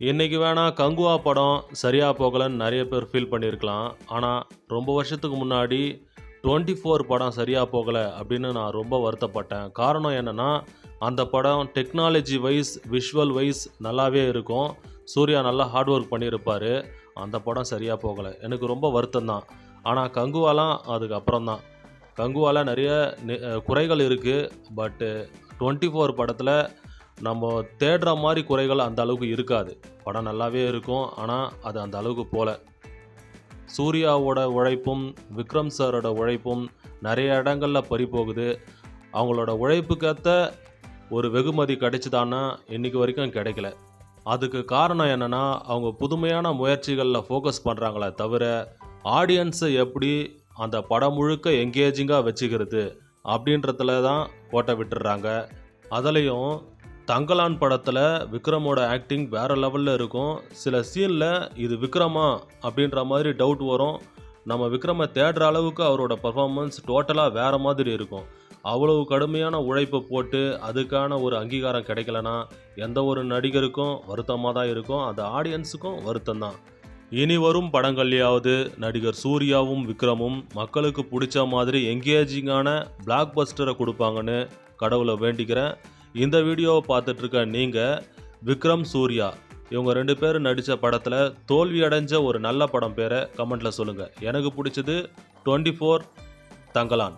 இன்றைக்கி வேணால் கங்குவா படம் சரியாக போகலைன்னு நிறைய பேர் ஃபீல் பண்ணியிருக்கலாம். ஆனால் ரொம்ப வருஷத்துக்கு முன்னாடி டுவெண்ட்டி ஃபோர் படம் சரியாக போகலை அப்படின்னு நான் ரொம்ப வருத்தப்பட்டேன். காரணம் என்னென்னா அந்த படம் டெக்னாலஜி வைஸ் விஷுவல் வைஸ் நல்லாவே இருக்கும். சூர்யா நல்லா ஹார்ட் ஒர்க் பண்ணியிருப்பார். அந்த படம் சரியாக போகலை. எனக்கு ரொம்ப வருத்தம் தான் ஆனால் கங்குவாலாம் அதுக்கு தான். கங்குவால நிறைய நி- குறைகள் இருக்குது பட்டு டுவெண்ட்டி ஃபோர் படத்தில் நம்ம தேடுற மாதிரி குறைகள் அந்த அளவுக்கு இருக்காது. படம் நல்லாவே இருக்கும் ஆனால் அது அந்த அளவுக்கு போல. சூர்யாவோட உழைப்பும் விக்ரம் சாரோட உழைப்பும் நிறைய இடங்களில் பறிபோகுது அவங்களோட உழைப்புக்கேற்ற ஒரு வெகுமதி கிடைச்சிதான்னா இன்னைக்கு வரைக்கும் கிடைக்கல. அதுக்கு காரணம் என்னென்னா அவங்க புதுமையான முயற்சிகளில் ஃபோக்கஸ் பண்ணுறாங்களே தவிர ஆடியன்ஸை எப்படி அந்த படம் முழுக்க எங்கேஜிங்காக வச்சுக்கிறது அப்படின்றதுல தான் கோட்டை விட்டுடுறாங்க. அதுலேயும் தங்கலான் படத்தில் விக்ரமோட ஆக்டிங் வேறு லெவலில் இருக்கும். சில சீனில் இது விக்ரமா அப்படின்ற மாதிரி டவுட் வரும். நம்ம விக்ரமை தேடுற அளவுக்கு அவரோட பர்ஃபார்மன்ஸ் டோட்டலாக வேறு மாதிரி இருக்கும். அவ்வளவு கடுமையான உழைப்பை போட்டு அதுக்கான ஒரு அங்கீகாரம் கிடைக்கலனா எந்த ஒரு நடிகருக்கும் வருத்தமாக தான் இருக்கும். அந்த ஆடியன்ஸுக்கும் வருத்தம் தான். இனி வரும் படங்கள்லையாவது நடிகர் சூர்யாவும் விக்ரமும் மக்களுக்கு பிடிச்ச மாதிரி எங்கேஜிங்கான பிளாக் பஸ்டரை கொடுப்பாங்கன்னு கடவுளை வேண்டிக்கிறேன். இந்த வீடியோவை பார்த்துட்ருக்க நீங்கள் விக்ரம் சூர்யா. இவங்க ரெண்டு பேரும் நடித்த படத்தில் தோல்வி அடைஞ்ச ஒரு நல்ல படம் பேரை கமெண்ட்டில் சொல்லுங்கள் எனக்கு பிடிச்சது டுவெண்ட்டி ஃபோர் தங்கலான்.